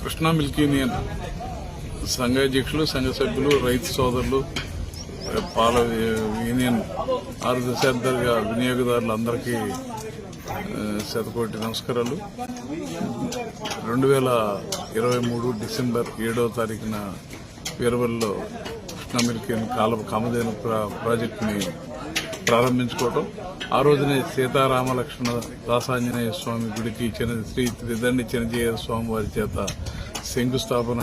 Krishna milk union సంఘాధ్యక్షులు సంఘ సభ్యులు రైతు సోదరులు పాల యూనియన్ ఆరు దశాబ్దాలుగా వినియోగదారులందరికీ శతకోటి నమస్కారాలు. రెండు వేల ఇరవై మూడు డిసెంబర్ ఏడవ తారీఖున వీరవల్లో కృష్ణా మిల్క్ యూనియన్ కామధేను ప్రాజెక్టుని ప్రారంభించుకోవటం. ఆ రోజునే సీతారామలక్ష్మణ దాసాంజనేయ స్వామి గుడికి చిన్న శ్రీ త్రిదండి చిన్నజీయ స్వామి వారి చేత శంకుస్థాపన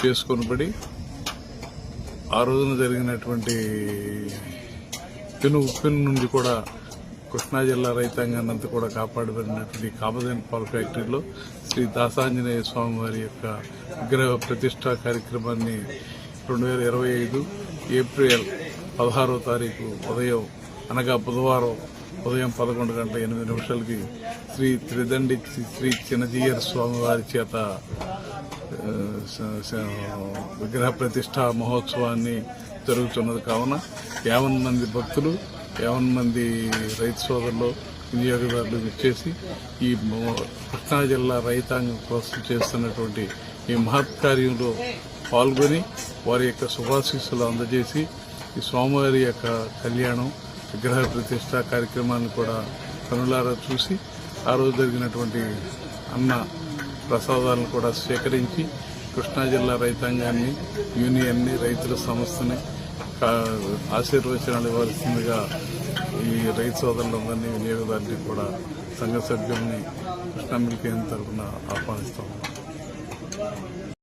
చేసుకొనబడి ఆ రోజున జరిగినటువంటి పెను ఉప్పెను నుండి కూడా కృష్ణా జిల్లా రైతాంగాన్ని అంతా కూడా కాపాడబడినటువంటి కామధేను పాల ఫ్యాక్టరీలో శ్రీ దాసాంజనేయ స్వామి వారి యొక్క విగ్రహ ప్రతిష్టా కార్యక్రమాన్ని రెండు వేల ఇరవై ఐదు ఏప్రిల్ పదహారో తారీఖు ఉదయం అనగా బుధవారం ఉదయం పదకొండు గంటల ఎనిమిది నిమిషాలకి శ్రీ త్రిదండి శ్రీ చిన్నజీయర్ స్వామి వారి చేత విగ్రహ ప్రతిష్ట మహోత్సవాన్ని జరుగుతున్నది. కావున యావన్ మంది భక్తులు యావన్ మంది రైతు సోదరులు వినియోగదారులు ఇచ్చేసి ఈ కృష్ణా జిల్లా రైతాంగం కోసం చేస్తున్నటువంటి ఈ మహత్కార్యంలో పాల్గొని వారి యొక్క శుభాశీస్సులు అందజేసి ఈ స్వామివారి యొక్క కళ్యాణం విగ్రహ ప్రతిష్ట కార్యక్రమాన్ని కూడా కనులారా చూసి ఆ రోజు జరిగినటువంటి అన్న ప్రసాదాలను కూడా స్వీకరించి కృష్ణా జిల్లా రైతాంగాన్ని యూనియన్ని రైతుల సంస్థని కా- ఆశీర్వచనాలు ఇవ్వాల్సిందిగా ఈ రైతు సోదరులందరినీ వినియోగదారుని కూడా సంఘ సభ్యుల్ని కృష్ణా మిల్క్ తరఫున ఆహ్వానిస్తాము.